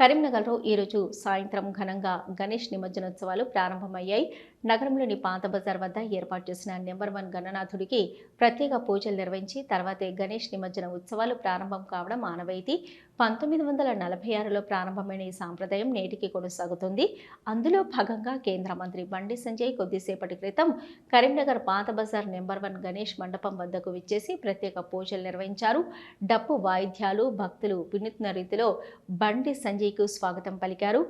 కరీంనగర్లో ఈరోజు సాయంత్రం ఘనంగా గణేష్ నిమజ్జనోత్సవాలు ప్రారంభమయ్యాయి. నగరంలోని పాత బజార్ వద్ద ఏర్పాటు చేసిన నెంబర్ వన్ గణనాథుడికి ప్రత్యేక పూజలు నిర్వహించి తర్వాతే గణేష్ నిమజ్జన ఉత్సవాలు ప్రారంభం కావడం ఆనవాయితీ. పంతొమ్మిది వందల నలభై ఆరులో ప్రారంభమైన ఈ సాంప్రదాయం నేటికి కొనసాగుతుంది. అందులో భాగంగా కేంద్ర మంత్రి బండి సంజయ్ కొద్దిసేపటి క్రితం కరీంనగర్ పాత బజార్ నెంబర్ వన్ గణేష్ మండపం వద్దకు విచ్చేసి ప్రత్యేక పూజలు నిర్వహించారు. డప్పు వాయిద్యాలు భక్తులు వినూత్న రీతిలో బండి సంజయ్కు స్వాగతం పలికారు.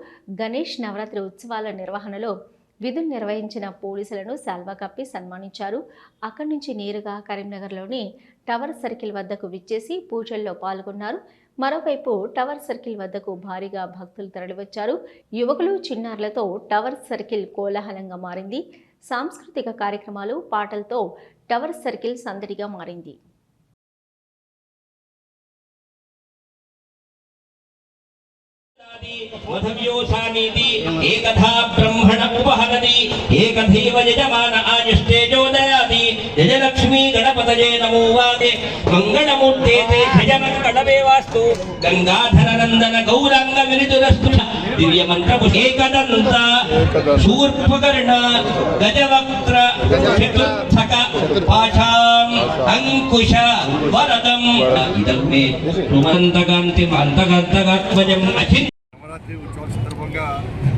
గణేష్ నవరాత్రి ఉత్సవాల నిర్వహణలో విధులు నిర్వహించిన పోలీసులను శాల్వా కప్పి సన్మానించారు. అక్కడి నుంచి నేరుగా కరీంనగర్లోని టవర్ సర్కిల్ వద్దకు విచ్చేసి పూజల్లో పాల్గొన్నారు. మరోవైపు టవర్ సర్కిల్ వద్దకు భారీగా భక్తులు తరలివచ్చారు. యువకులు చిన్నారులతో టవర్ సర్కిల్ కోలాహలంగా మారింది. సాంస్కృతిక కార్యక్రమాలు పాటలతో టవర్ సర్కిల్ సందడిగా మారింది. ఏకథా ఏకథైవ యజమాన ఆయుష్టేజోదయాతి యజలక్ష్మీ గణపతయే నమో వాదే మంగళమూర్తే తే భజమంగళమే వాస్తు. గంగాధర నందన గౌరాంగ వినితురస్తు దివ్య మంత్రపు ఏకదంత. శూర్పకర్ణ గజవక్త్ర చతుర్థక పాఠాం అంకుశ వరదం. ఇదం మే రుమంతకాంతి మంతకాంతకాత్మజం అచిన్ నవరాత్రి ఉత్సవాల సందర్భంగా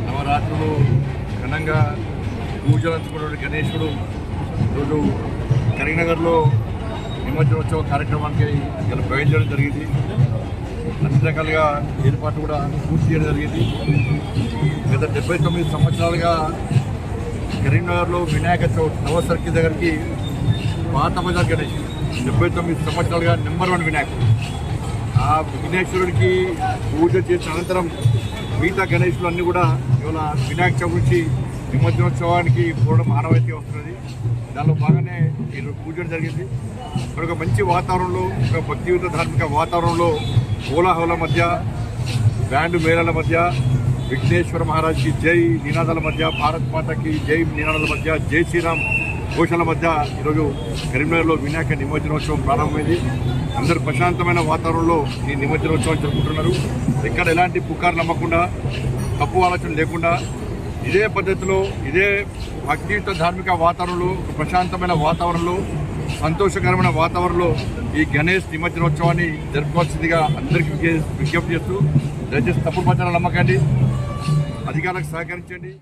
నవరాత్రులు ఘనంగా పూజలు గణేశుడు. ఈరోజు కరీంనగర్లో నిమజ్జనోత్సవ కార్యక్రమానికి ఇలా బయలుదేరడం జరిగింది. అన్ని రకాలుగా ఏర్పాట్లు కూడా పూర్తి చేయడం జరిగింది. గత డెబ్బై తొమ్మిది సంవత్సరాలుగా కరీంనగర్లో వినాయక చవితి నవ సర్కిల్ దగ్గరికి పాత బజార్ గణేష్ డెబ్బై తొమ్మిది సంవత్సరాలుగా నెంబర్ వన్ వినాయకుడు. ఆ విఘ్నేశ్వరుడికి పూజ చేసిన అనంతరం మిగతా గణేశులు అన్నీ కూడా ఇవాళ వినాయక చవితి నిమజ్జనోత్సవానికి పూర్ణ మానవైతే వస్తున్నది. దానిలో బాగానే ఈరోజు పూజలు జరిగింది. ఇక్కడ ఒక మంచి వాతావరణంలో ఒక భక్తియుత ధార్మిక వాతావరణంలో కోలాహల మధ్య బ్యాండ్ మేళాల మధ్య విఘ్నేశ్వర మహారాజ్కి జై నినాదాల మధ్య భారత్ మాతకి జై నినాదాల మధ్య జై శ్రీరామ్ ఘోషాల మధ్య ఈరోజు కరీంనగర్లో వినాయక నిమజ్జనోత్సవం ప్రారంభమైంది. అందరూ ప్రశాంతమైన వాతావరణంలో ఈ నిమజ్జనోత్సవం జరుపుకుంటున్నారు. ఇక్కడ ఎలాంటి పుకారు నమ్మకుండా తప్పు ఆలోచన లేకుండా ఇదే పద్ధతిలో ఇదే భక్తియుత ధార్మిక వాతావరణంలో ప్రశాంతమైన వాతావరణంలో సంతోషకరమైన వాతావరణంలో ఈ గణేష్ నిమజ్జనోత్సవాన్ని జరుపుకోవాల్సిందిగా అందరికీ విజ్ఞప్తి చేస్తూ దయచేసి తప్పుడు ప్రచారాలు నమ్మకండి. అధికారులకు సహకరించండి.